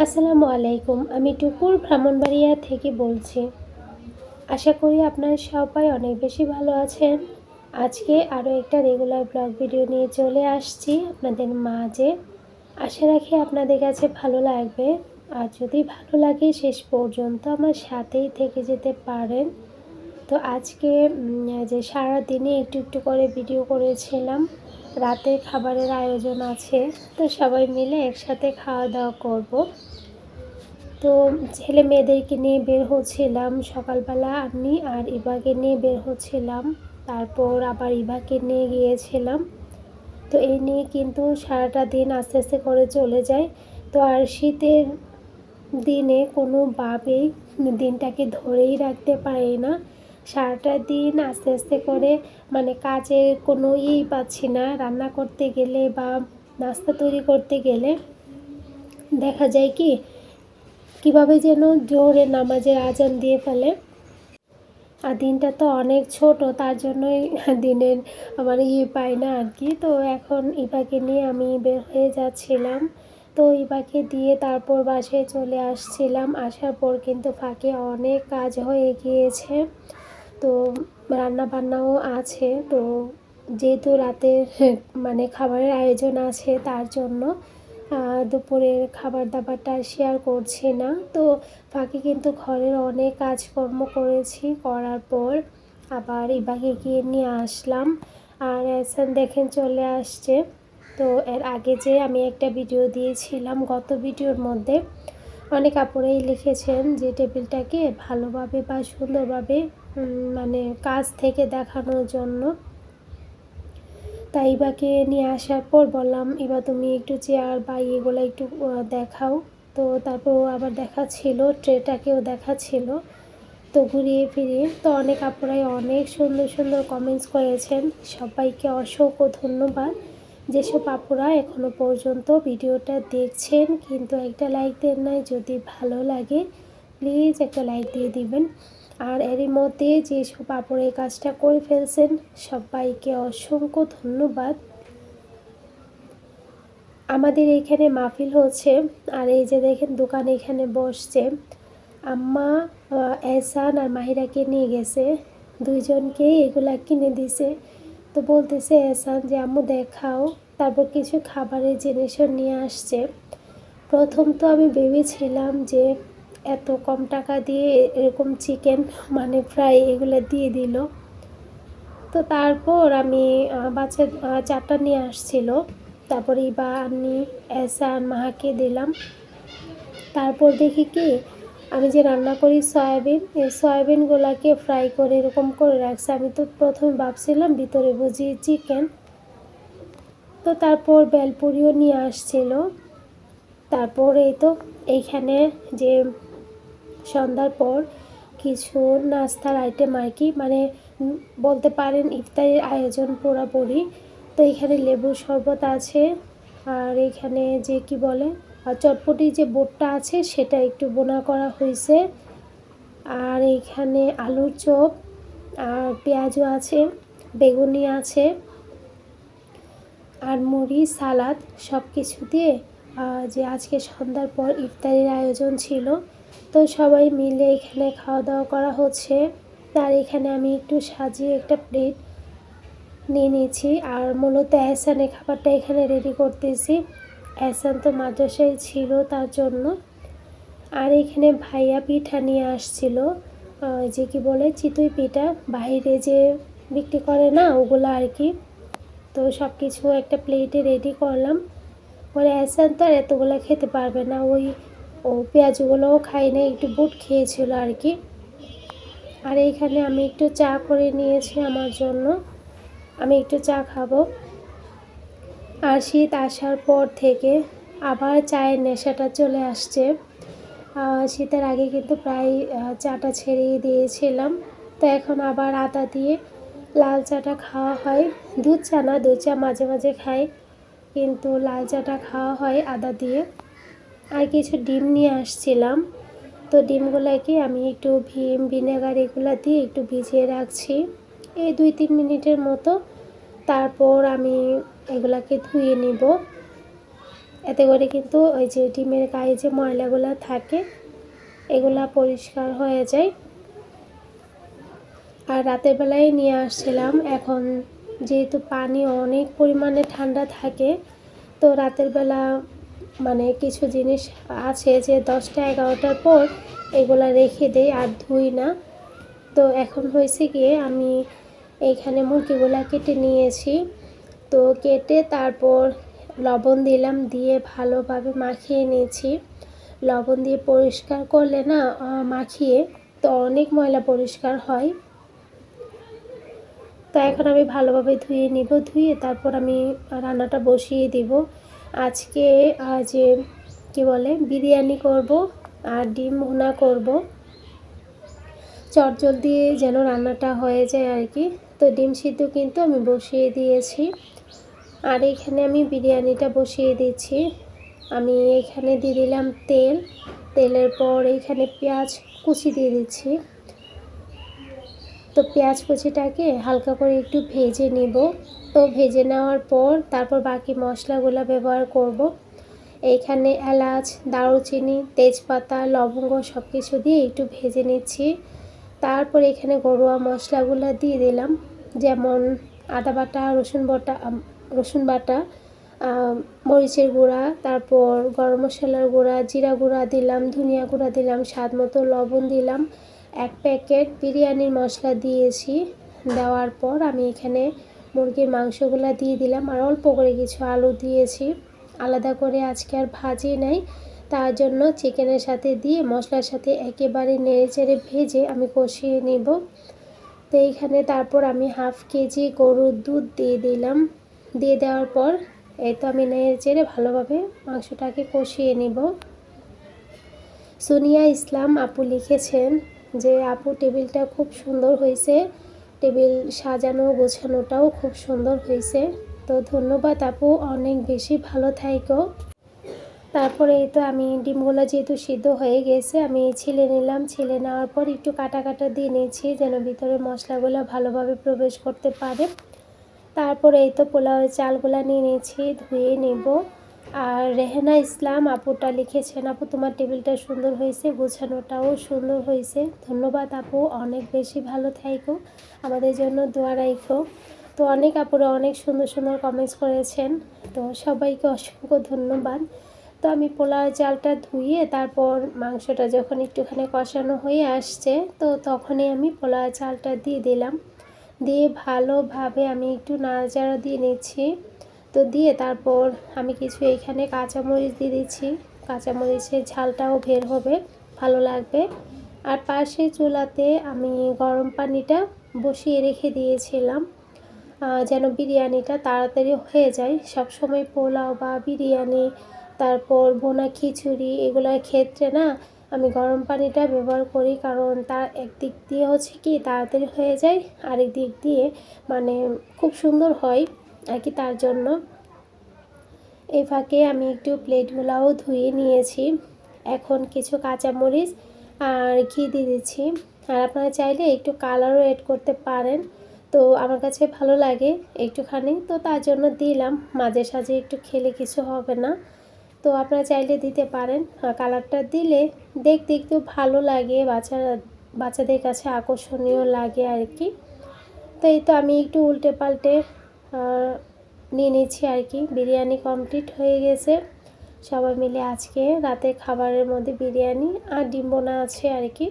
আসসালামু আলাইকুম, আমি টুকুর ব্রাহ্মণবাড়িয়া থেকে বলছি। আশা করি আপনারা সবাই অনেক বেশি ভালো আছেন। আজকে আরও একটা রেগুলার ব্লগ ভিডিও নিয়ে চলে আসছি আপনাদের মাঝে। আশা রাখি আপনাদের কাছে ভালো লাগবে। আর যদি ভালো লাগে, শেষ পর্যন্ত আমার সাথেই থেকে যেতে পারেন। তো আজকে যে সারা দিনে একটু একটু করে ভিডিও করেছিলাম রাতে খাবারের আয়োজন আছে, তো সবাই মিলে একসাথে খাওয়া দাওয়া করব। তো ছেলে মেয়েদেরকে নিয়ে বের হচ্ছিলাম সকালবেলা, আমি আর ইবাকে নিয়ে বের হচ্ছিলাম। তারপর আবার ইবাকে নিয়ে গিয়েছিলাম। তো এই নিয়ে কিন্তু সারাটা দিন আস্তে আস্তে করে চলে যায়। তো আর শীতের দিনে কোনোভাবেই দিনটাকে ধরেই রাখতে পারি না। সারাটা দিন আস্তে আস্তে করে মানে কাজের কোনো ইয়েই পাচ্ছি না। রান্না করতে গেলে বা নাস্তা তৈরি করতে গেলে দেখা যায় কি, কীভাবে যেন জোরে নামাজের আজান দিয়ে ফেলে। আর দিনটা তো অনেক ছোট, তার জন্যই দিনের আমার ইয়ে পাই না আর কি। তো এখন ইবাকে নিয়ে আমি বের হয়ে যাচ্ছিলাম। তো ইবাকে দিয়ে তারপর বাসায় চলে আসছিলাম। আসার পর কিন্তু ফাঁকে অনেক কাজ হয়ে গিয়েছে। তো রান্না বান্নাও আছে। তো যেহেতু রাতে মানে খাবারের আয়োজন আছে তার জন্য দুপুরের খাবার দাবারটা শেয়ার করছি না। তো ফাঁকে কিন্তু ঘরের অনেক কাজকর্ম করেছি, করার পর আবার ইবাকে গিয়ে নিয়ে আসলাম। আর এসান দেখেন চলে আসছে। তো এর আগে যে আমি একটা ভিডিও দিয়েছিলাম গত ভিডিওর মধ্যে অনেক আপুরাই লিখেছেন যে টেবিলটাকে ভালোভাবে বা সুন্দরভাবে মানে কাজ থেকে দেখানোর জন্য। তাই ইবাকে নিয়ে আসার পর বললাম ইবা তুমি একটু চেয়ার বা এগুলো একটু দেখাও। তো তারপর আবার দেখাচ্ছিল, ট্রেটাকেও দেখাচ্ছিল। তো ঘুরিয়ে ফিরিয়ে তো অনেক আপুরাই অনেক সুন্দর সুন্দর কমেন্টস করেছেন। সবাইকে অসংখ্য ধন্যবাদ। যেসব আপুরা এখনও পর্যন্ত ভিডিওটা দেখছেন, কিন্তু একটা লাইক দেন নাই, যদি ভালো লাগে প্লিজ একটা লাইক দিয়ে দিবেন। আর এরই মধ্যে যেসব আপুর এই কাজটা করে ফেলছেন, সবাইকে অসংখ্য ধন্যবাদ। আমাদের এখানে মাহফিল হচ্ছে, আর এই যে দেখেন দোকান এখানে বসছে। আম্মা এহসান আর মাহিরাকে নিয়ে গেছে। দুইজনকে এগুলা কিনে দিছে। তো বলতেছে, এহসান যে আম্মু দেখাও, তারপর কিছু খাবারের জিনিসও নিয়ে আসছে। প্রথম তো আমি ভেবেছিলাম যে এত কম টাকা দিয়ে এরকম চিকেন মানে ফ্রাই এগুলো দিয়ে দিল। তো তারপর আমি বাচ্চা চারটা নিয়ে আসছিল। তারপর ইবা, আন্নি এসান মাহাকে দিলাম। তারপর দেখি কি আমি যে রান্না করি সয়াবিন, এই সয়াবিনগুলোকে ফ্রাই করে এরকম করে রাখছি। আমি তো প্রথমে ভাবছিলাম ভিতরে বুঝি চিকেন। তো তারপর বেলপুরিও নিয়ে আসছিল। তারপর এই তো এইখানে যে সন্ধ্যার পর কিছু নাস্তার আইটেম আর কি মানে বলতে পারেন ইফতারের আয়োজন পুরাপুরি। তো এখানে লেবুর শরবত আছে। আর এখানে যে কি বলে আর চটপটি যে বোটটা আছে, সেটা একটু বোনা করা হয়েছে। আর এখানে আলুর চপ, আর পেঁয়াজও আছে, বেগুনি আছে, আর মুড়ি, সালাদ সব কিছু দিয়ে যে আজকে সন্ধ্যার পর ইফতারের আয়োজন ছিল। তো সবাই মিলে এখানে খাওয়া দাওয়া করা হচ্ছে। তার এখানে আমি একটু সাজিয়ে একটা প্লেট নিয়ে নিয়েছি। আর মূলত অ্যাসানে খাবারটা এখানে রেডি করতেছি। অ্যাসান তো মাদ্রাসায় ছিল তার জন্য। আর এখানে ভাইয়া পিঠা নিয়ে আসছিল। যে কি বলে, চিতই পিঠা। বাইরে যে বিক্রি করে না, ওগুলো আর কি। তো সব কিছু একটা প্লেটে রেডি করলাম। পরে অ্যাসান তো আর এতগুলো খেতে পারবে না। ওই, ও পেঁয়াজগুলোও খাই না একটু বুট খেয়েছিল আর কি। আর এইখানে আমি একটু চা করে নিয়েছি আমার জন্য। আমি একটু চা খাব। আর শীত আসার পর থেকে আবার চায়ের নেশাটা চলে আসছে। শীতের আগে কিন্তু প্রায় চাটা ছেড়েই দিয়েছিলাম। তো এখন আবার আদা দিয়ে লাল চাটা খাওয়া হয়। দুধ চা না, দুধ চা মাঝে মাঝে খাই, কিন্তু লাল চাটা খাওয়া হয় আদা দিয়ে। আর কিছু ডিম নিয়ে আসছিলাম। তো ডিমগুলোকে আমি একটু ভিম ভিনেগার এগুলো দিয়ে একটু ভিজিয়ে রাখছি। এই দুই তিন মিনিটের মতো তারপর আমি এগুলাকে ধুয়ে নিব। এতে করে কিন্তু ওই যে ডিমের গায়ে যে ময়লাগুলো থাকে, এগুলা পরিষ্কার হয়ে যায়। আর রাতের বেলায় নিয়ে আসছিলাম। এখন যেহেতু পানি অনেক পরিমাণে ঠান্ডা থাকে, তো রাতের বেলা মানে কিছু জিনিস আছে যে দশটা এগারোটার পর এগুলা রেখে দেই আর ধুই না। তো এখন হয়েছে গিয়ে আমি এইখানে মুরগিগুলা কেটে নিয়েছি। তো কেটে তারপর লবণ দিলাম, দিয়ে ভালোভাবে মাখিয়ে নিয়েছি। লবণ দিয়ে পরিষ্কার করলে না মাখিয়ে তো অনেক ময়লা পরিষ্কার হয়। তো এখন আমি ভালোভাবে ধুয়ে নিব, ধুয়ে তারপর আমি রান্নাটা বসিয়ে দিব। আজকে যে, কি বলে, বিরিয়ানি করব আর ডিম ভুনা করব। চটজলদি যেন রান্নাটা হয়ে যায় আর কি। তো ডিম সিদ্ধ কিন্তু আমি বসিয়ে দিয়েছি। আর এখানে আমি বিরিয়ানিটা বসিয়ে দিচ্ছি। আমি এখানে দিয়ে দিলাম তেল। তেলের পর এখানে পেঁয়াজ কুচি দিয়ে দিচ্ছি। তো পেঁয়াজ কুচিটাকে হালকা করে একটু ভেজে নিব। তো ভেজে নেওয়ার পর তারপর বাকি মশলাগুলো ব্যবহার করব। এইখানে এলাচ, দারুচিনি, তেজপাতা, লবঙ্গ সব কিছু দিয়ে একটু ভেজে নিচ্ছি। তারপর এখানে ঘরোয়া মশলাগুলো দিয়ে দিলাম। যেমন আদা বাটা, রসুন বাটা রসুন বাটা মরিচের গুঁড়া, তারপর গরম মশলার গুঁড়া, জিরা গুঁড়া দিলাম, ধনিয়া গুঁড়া দিলাম, স্বাদ মতো লবণ দিলাম। এক প্যাকেট বিরিয়ানির মশলা দিয়েছি। দেওয়ার পর আমি এখানে মুরগির মাংসগুলো দিয়ে দিলাম। আর অল্প করে কিছু আলু দিয়েছি। আলাদা করে আজকে আর ভাজি নাই। তার জন্য চিকেনের সাথে দিয়ে মশলার সাথে একেবারে নেড়ে চেড়ে ভেজে আমি কষিয়ে নিব। তো এইখানে তারপর আমি হাফ কেজি গরুর দুধ দিয়ে দিলাম। দিয়ে দেওয়ার পর এই তো আমি নেড়ে চেড়ে ভালোভাবে মাংসটাকে কষিয়ে নিব। সোনিয়া ইসলাম আপু লিখেছেন যে, আপু, টেবিলটা খুব সুন্দর হয়েছে। টেবিল সাজানো, গোছানোটাও খুব সুন্দর হয়েছে। তো ধন্যবাদ আপু, অনেক বেশি ভালো থাইকো। তারপরে এই তো আমি ডিমগুলো যেহেতু সিদ্ধ হয়ে গেছে, আমি ছিলে নিলাম। ছিলে নেওয়ার পর একটু কাটা কাটা দিয়ে নিয়েছি, যেন ভিতরে মশলাগুলো ভালোভাবে প্রবেশ করতে পারে। তারপরে এই তো পোলাওয়ের চালগুলো নিয়ে নিয়েছি, ধুয়ে নেব। আর রেহেনা ইসলাম আপুটা লিখেছেন, আপু, তোমার টেবিলটা সুন্দর হয়েছে, গোছানোটাও সুন্দর হয়েছে। ধন্যবাদ আপু, অনেক বেশি ভালো থাইকো। আমাদের জন্য দোয়া রাইখো। তো অনেক আপুরা অনেক সুন্দর সুন্দর কমেন্টস করেছেন। তো সবাইকে অসংখ্য ধন্যবাদ। তো আমি পোলাও চালটা ধুয়ে তারপর মাংসটা যখন একটুখানি কষানো হয়ে আসছে, তো তখনই আমি পোলাও চালটা দিয়ে দিলাম। দিয়ে ভালোভাবে আমি একটু নাড়াচাড়া দিয়ে নিচ্ছি। তো দিয়ে তারপর আমি কিছু এখানে কাঁচামরিচ দিয়ে দিচ্ছি। কাঁচামরিচের ঝালটাও বের হবে, ভালো লাগবে। আর পাশে চুলাতে আমি গরম পানিটা বসিয়ে রেখে দিয়েছিলাম যেন বিরিয়ানিটা তাড়াতাড়ি হয়ে যায়। সব সময় পোলাও বা বিরিয়ানি তারপর বোনা খিচুড়ি এগুলোর ক্ষেত্রে না আমি গরম পানিটা ব্যবহার করি, কারণ তার একদিক দিয়ে হচ্ছে কি তাড়াতাড়ি হয়ে যায়, আরেক দিক দিয়ে মানে খুব সুন্দর হয় আর কি তার জন্য। এই ফাঁকে আমি একটু প্লেটগুলাও ধুয়ে নিয়েছি। এখন কিছু কাঁচামরিচ আর ঘি দিয়ে দিচ্ছি। আর আপনারা চাইলে একটু কালারও এড করতে পারেন। তো আমার কাছে ভালো লাগে একটুখানি। তো তার জন্য দিলাম। মাঝে সাঝে একটু খেলে কিছু হবে না। তো আপনারা চাইলে দিতে পারেন। কালারটা দিলে দেখতে একটু ভালো লাগে বাচ্চারা বাচ্চাদের কাছে আকর্ষণীয় লাগে আর কি তো এই তো আমি একটু উল্টে পাল্টে নিয়ে নিচ্ছি আর কি বিরিয়ানি কমপ্লিট হয়ে গেছে। সবাই মিলে আজকে রাতে খাবারের মধ্যে বিরিয়ানি আর ডিম বোনা আছে আর কি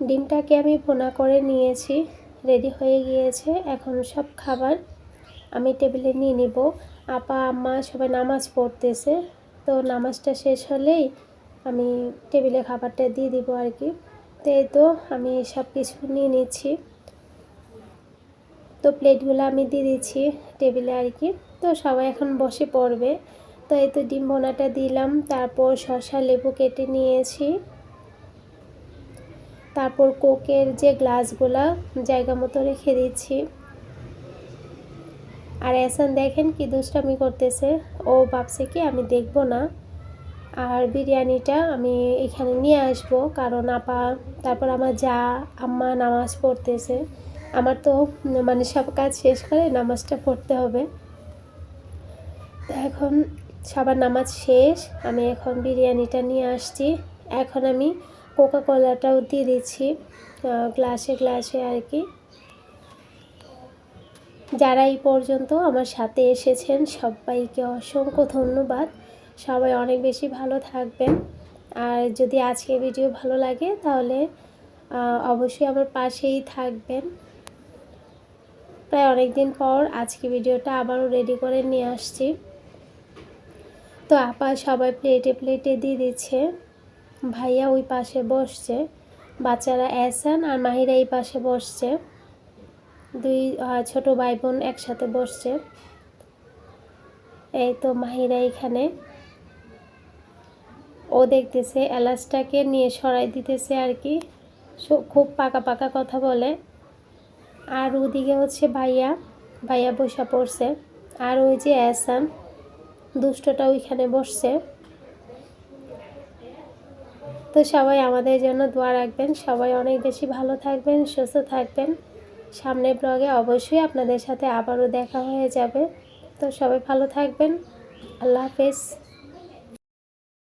ডিমটাকে আমি বোনা করে নিয়েছি। রেডি হয়ে গিয়েছে এখন সব খাবার। আমি টেবিলে নিয়ে নিব। আপা, আম্মা সবাই নামাজ পড়তেছে। তো নামাজটা শেষ হলেই আমি টেবিলে খাবারটা দিয়ে দিব আর কি তো এই তো আমি সব কিছু নিয়ে নিচ্ছি। তো প্লেটগুলো আমি দিয়ে দিচ্ছি টেবিলে আর কি তো সবাই এখন বসে পড়বে। তো এই তো ডিম বোনাটা দিলাম। তারপর শশা লেবু কেটে নিয়েছি। তারপর কোকের যে গ্লাসগুলা জায়গা মতো রেখে দিচ্ছি। আর এসান দেখেন কি দুষ্টামি করতেছে। ও ভাবছে কি, আমি দেখব না। আর বিরিয়ানিটা আমি এখানে নিয়ে আসব, কারণ আপা, তারপর আমার যা, আম্মা নামাজ পড়তেছে। আমার তো মানে সব কাজ শেষ করে নামাজটা পড়তে হবে। এখন সবার নামাজ শেষ, আমি এখন বিরিয়ানিটা নিয়ে আসছি। এখন আমি কোকা কোলাটাও দিয়ে দিচ্ছি গ্লাসে গ্লাসে আর কি। যারা এই পর্যন্ত আমার সাথে এসেছেন, সবাইকে অসংখ্য ধন্যবাদ। সবাই অনেক বেশি ভালো থাকবেন। আর যদি আজকে ভিডিও ভালো লাগে, তাহলে অবশ্যই আমার পাশেই থাকবেন। প্রায় অনেক দিন পর আজকে ভিডিওটা আবারও রেডি করে নিয়ে আসছি। তো আপা সবাই প্লেটে প্লেটে দিয়ে দিচ্ছে। ভাইয়া ওই পাশে বসছে। বাচ্চারা এসান আর মাহিরা এই পাশে বসছে। দুই ছোট ভাই বোন একসাথে বসছে। এই তো মাহিরা এখানে। ও দেখতেছে এলাচটাকে নিয়ে সরাই দিতেছে আর কি। খুব পাকা পাকা কথা বলে। আর ওদিকে হচ্ছে ভাইয়া ভাইয়া বসা পড়ছে। আর ওই যে অ্যাসান দুষ্টটা ওইখানে বসছে। তো সবাই আমাদের জন্য দোয়া রাখবেন। সবাই অনেক বেশি ভালো থাকবেন, সুস্থ থাকবেন। সামনের ব্লগে অবশ্যই আপনাদের সাথে আবারও দেখা হয়ে যাবে। তো সবাই ভালো থাকবেন। আল্লাহ হাফেজ।